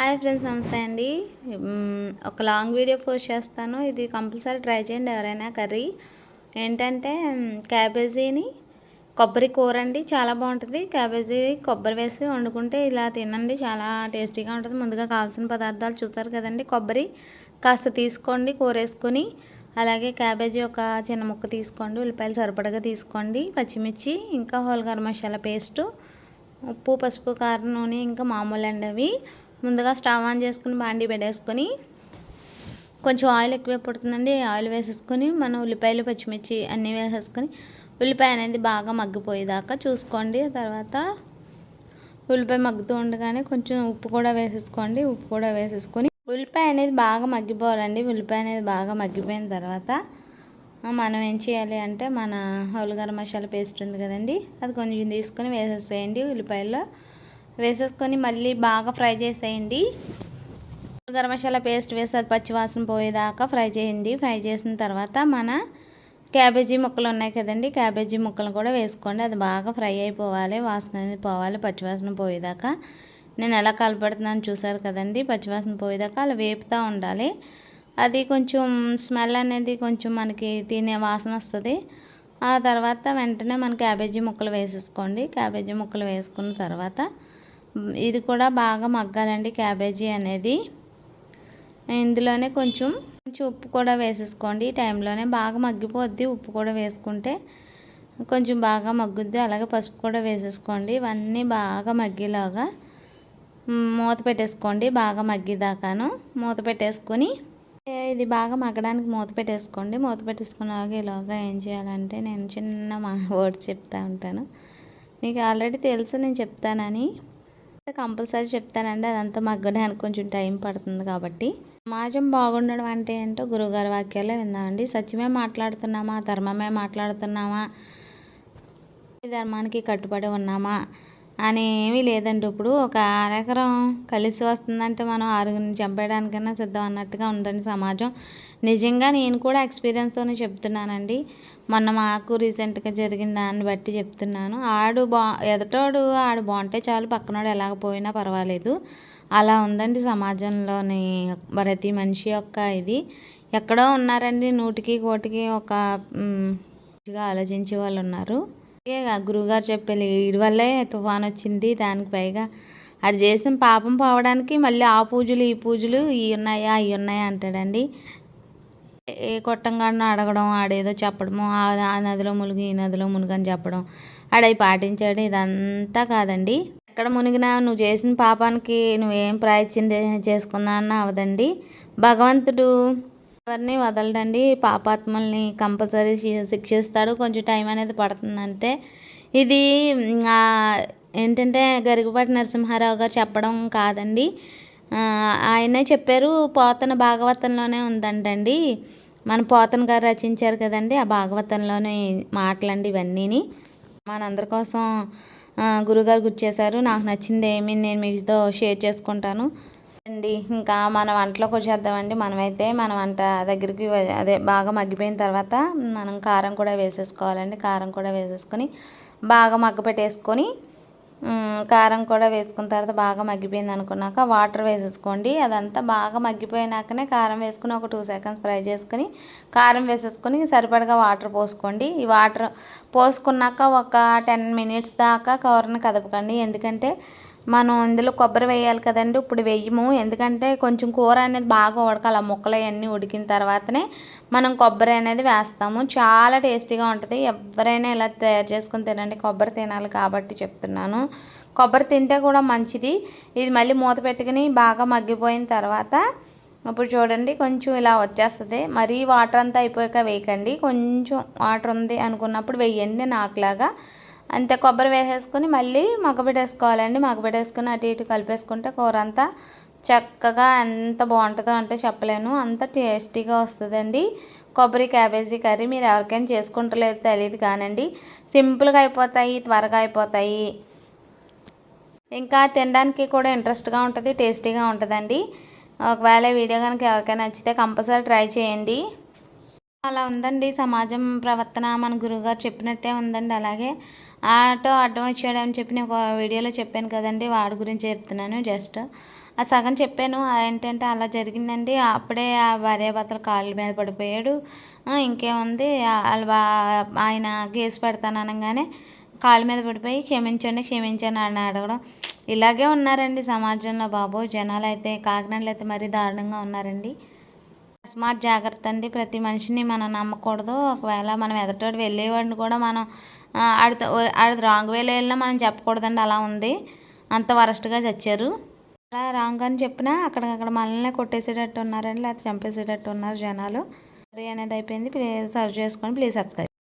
Hi friends నమస్తే అండి. ఒక లాంగ్ వీడియో పోస్ట్ చేస్తాను. ఇది కంపల్సరీ ట్రై చేయండి ఎవరైనా కర్రీ. ఏంటంటే క్యాబేజీని కొబ్బరి కూర అండి. చాలా బాగుంటుంది. క్యాబేజీ కొబ్బరి వేసి వండుకుంటే ఇలా తినండి. చాలా టేస్టీగా ఉంటుంది. ముందుగా కావాల్సిన పదార్థాలు చూసారు కదండి. కొబ్బరి కాస్త తీసుకోండి కూర వేసుకొని. అలాగే క్యాబేజీ ఒక చిన్న ముక్క తీసుకోండి. ఉల్లిపాయలు సరిపడగా తీసుకోండి. పచ్చిమిర్చి ఇంకా హోల్ గరం మసాలా పేస్టు ఉప్పు పసుపు కారం నూనె ఇంకా మామూలు అండి అవి. ముందుగా స్టవ్ ఆన్ చేసుకుని బాండి పెట్టేసుకొని కొంచెం ఆయిల్ ఎక్కువే పడుతుందండి ఆయిల్ వేసేసుకొని మనం ఉల్లిపాయలు పచ్చిమిర్చి అన్నీ వేసేసుకొని ఉల్లిపాయ అనేది బాగా మగ్గిపోయేదాకా చూసుకోండి. తర్వాత ఉల్లిపాయ మగ్గుతూ ఉండగానే కొంచెం ఉప్పు కూడా వేసేసుకోండి. ఉప్పు కూడా వేసేసుకొని ఉల్లిపాయ అనేది బాగా మగ్గిపోవాలండి. ఉల్లిపాయ అనేది బాగా మగ్గిపోయిన తర్వాత మనం ఏం చేయాలి అంటే మన హోల్ గరం మసాలా పేస్ట్ ఉంది కదండి అది కొంచెం తీసుకొని వేసేసేయండి ఉల్లిపాయల్లో. వేసేసుకొని మళ్ళీ బాగా ఫ్రై చేసేయండి. గరం మసాలా పేస్ట్ వేసి అది పచ్చివాసన పోయేదాకా ఫ్రై చేయండి. ఫ్రై చేసిన తర్వాత మన క్యాబేజీ ముక్కలు ఉన్నాయి కదండి క్యాబేజీ ముక్కలు కూడా వేసుకోండి. అది బాగా ఫ్రై అయిపోవాలి వాసన అనేది పోవాలి పచ్చివాసన పోయేదాకా. నేను ఎలా కలపెడుతున్నాను చూసారు కదండి పచ్చివాసన పోయేదాకా అలా వేపుతూ ఉండాలి. అది కొంచెం స్మెల్ అనేది కొంచెం మనకి తినే వాసన వస్తుంది. ఆ తర్వాత వెంటనే మన క్యాబేజీ ముక్కలు వేసేసుకోండి. క్యాబేజీ ముక్కలు వేసుకున్న తర్వాత ఇది కూడా బాగా మగ్గాలండి క్యాబేజీ అనేది. ఇందులోనే కొంచెం కొంచెం ఉప్పు కూడా వేసేసుకోండి. ఈ టైంలోనే బాగా మగ్గిపోద్ది. ఉప్పు కూడా వేసుకుంటే కొంచెం బాగా మగ్గుద్ది. అలాగే పసుపు కూడా వేసేసుకోండి. ఇవన్నీ బాగా మగ్గేలాగా మూత పెట్టేసుకోండి. బాగా మగ్గిదాకాను మూత పెట్టేసుకొని ఇది బాగా మగ్గడానికి మూత పెట్టేసుకోండి. మూత పెట్టేసుకున్నాక ఇలాగా ఏం చేయాలంటే నేను చిన్న మా వర్డ్స్ చెప్తా ఉంటాను. మీకు ఆల్రెడీ తెలుసు నేను చెప్తానని. కంపల్సరీ చెప్తానండి. అదంతా మగ్గడానికి కొంచెం టైం పడుతుంది కాబట్టి. సమాజం బాగుండడం అంటే ఏంటో గురువుగారి వాక్యాలే విందామండి. సత్యమే మాట్లాడుతున్నామా? ధర్మమే మాట్లాడుతున్నామా? ఈ ధర్మానికి కట్టుబడి ఉన్నామా? అని ఏమీ లేదండి. ఇప్పుడు ఒక అరెకరం కలిసి వస్తుందంటే మనం ఆరుగురిని చంపేయడానికైనా సిద్ధం అన్నట్టుగా ఉందండి సమాజం. నిజంగా నేను కూడా ఎక్స్పీరియన్స్తోనే చెప్తున్నానండి. మొన్న మాకు రీసెంట్గా జరిగిన దాన్ని బట్టి చెప్తున్నాను. ఆడు బా ఎదటోడు ఆడు బాగుంటే చాలు పక్కనోడు ఎలాగ పోయినా పర్వాలేదు. అలా ఉందండి సమాజంలోని ప్రతి మనిషి యొక్క ఇది. ఎక్కడో ఉన్నారండి నూటికి కోటికి ఒక మంచిగా ఆలోచించే వాళ్ళు ఉన్నారు గురువుగారు చెప్పే వీడి వల్లే తుఫాన్ వచ్చింది దానికి పైగా. అది చేసిన పాపం పోవడానికి మళ్ళీ ఆ పూజలు ఈ పూజలు ఇవి ఉన్నాయా అవి ఉన్నాయా అంటాడండి. ఏ కొట్టంగాడిని అడగడం ఆడేదో చెప్పడము ఆ నదిలో మునిగి ఈ నదిలో మునిగని చెప్పడం. ఆడవి పాటించాడు ఇదంతా కాదండి. ఎక్కడ మునిగినా నువ్వు చేసిన పాపానికి నువ్వేం ప్రాయశ్చిం చేసుకున్నా అన్న అవదండి. భగవంతుడు ఎవరిని వదలడండి. పాపాత్మల్ని కంపల్సరీ శిక్షిస్తాడు. కొంచెం టైం అనేది పడుతుంది అంతే. ఇది ఏంటంటే గరికపాటి నరసింహారావు గారు చెప్పడం కాదండి. ఆయనే చెప్పారు పోతన భాగవతంలోనే ఉందంటండి. మన పోతన గారు రచించారు కదండి ఆ భాగవతంలోనే మాటలండి ఇవన్నీని. మనందరి కోసం గురుగారు గుర్తు చేశారు. నాకు నచ్చింది ఏమి నేను మీతో షేర్ చేసుకుంటాను. అండి. ఇంకా మన వంటలోకి వచ్చేద్దామండి. మనమైతే మన వంట దగ్గరికి అదే బాగా మగ్గిపోయిన తర్వాత మనం కారం కూడా వేసేసుకోవాలండి. కారం కూడా వేసేసుకొని బాగా మగ్గ పెట్టేసుకొని కారం కూడా వేసుకున్న తర్వాత బాగా మగ్గిపోయింది అనుకున్నాక వాటర్ వేసేసుకోండి. అదంతా బాగా మగ్గిపోయినాకనే కారం వేసుకుని ఒక టూ సెకండ్స్ ఫ్రై చేసుకుని కారం వేసేసుకొని సరిపడగా వాటర్ పోసుకోండి. ఈ వాటర్ పోసుకున్నాక ఒక టెన్ మినిట్స్ దాకా కవర్ని కదపకండి. ఎందుకంటే మనం ఇందులో కొబ్బరి వేయాలి కదండి ఇప్పుడు వేయము. ఎందుకంటే కొంచెం కూర అనేది బాగా ఉడకాలి. ఆ ముక్కలు అవన్నీ ఉడికిన తర్వాతనే మనం కొబ్బరి అనేది వేస్తాము. చాలా టేస్టీగా ఉంటుంది. ఎవరైనా ఇలా తయారు చేసుకుని తినండి. కొబ్బరి తినాలి కాబట్టి చెప్తున్నాను. కొబ్బరి తింటే కూడా మంచిది. ఇది మళ్ళీ మూత పెట్టుకుని బాగా మగ్గిపోయిన తర్వాత ఇప్పుడు చూడండి కొంచెం ఇలా వచ్చేస్తుంది. మరీ వాటర్ అంతా అయిపోయాక వేయకండి. కొంచెం వాటర్ ఉంది అనుకున్నప్పుడు వేయండి నాకులాగా. అంతే కొబ్బరి వేసేసుకొని మళ్ళీ మగ్గబెట్టేసుకోవాలండి మగ్గబెట్టేసుకుని అటు ఇటు కలిపేసుకుంటే కూర అంతా చక్కగా ఎంత బాగుంటుందో అంటే చెప్పలేను. అంత టేస్టీగా వస్తుందండి. కొబ్బరి క్యాబేజీ కర్రీ మీరు ఎవరికైనా చేసుకుంటలేదు తెలియదు కానండి. సింపుల్గా అయిపోతాయి త్వరగా అయిపోతాయి. ఇంకా తినడానికి కూడా ఇంట్రెస్ట్గా ఉంటుంది టేస్టీగా ఉంటుందండి. ఒకవేళ వీడియో కనుక ఎవరికైనా నచ్చితే కంపల్సరీ ట్రై చేయండి. అలా ఉందండి సమాజం ప్రవర్తన. మన గురువుగారు చెప్పినట్టే ఉందండి. అలాగే ఆటో అడ్డం వచ్చాడని చెప్పి నేను ఒక వీడియోలో చెప్పాను కదండి వాడి గురించి చెప్తున్నాను జస్ట్ ఆ సగం చెప్పాను ఏంటంటే అలా జరిగిందండి. అప్పుడే ఆ భార్యాభర్తలు కాళ్ళ మీద పడిపోయాడు. ఇంకేముంది? వాళ్ళ బా- ఆయన కేసు పెడతాను అనగానే కాళ్ళ మీద పడిపోయి క్షమించండి క్షమించండి అని అడగడం. ఇలాగే ఉన్నారండి సమాజంలో బాబు. జనాలు అయితే కాకినాడలో అయితే మరీ దారుణంగా ఉన్నారండి. స్మార్ట్ జాగ్రత్త అండి. ప్రతి మనిషిని మనం నమ్మకూడదు. ఒకవేళ మనం ఎదటోడు వెళ్ళేవాడిని కూడా మనం ఆడితో ఆడిది రాంగ్ వేలో వెళ్ళినా మనం చెప్పకూడదండి అలా ఉంది. అంత వరస్ట్గా చచ్చారు. అలా రాంగ్ అని చెప్పినా అక్కడికక్కడ మనల్ని కొట్టేసేటట్టు ఉన్నారండి లేకపోతే చంపేసేటట్టు ఉన్నారు జనాలు. సరే అనేది అయిపోయింది. ప్లీజ్ సర్వ్ చేసుకొని ప్లీజ్ సబ్స్క్రైబ్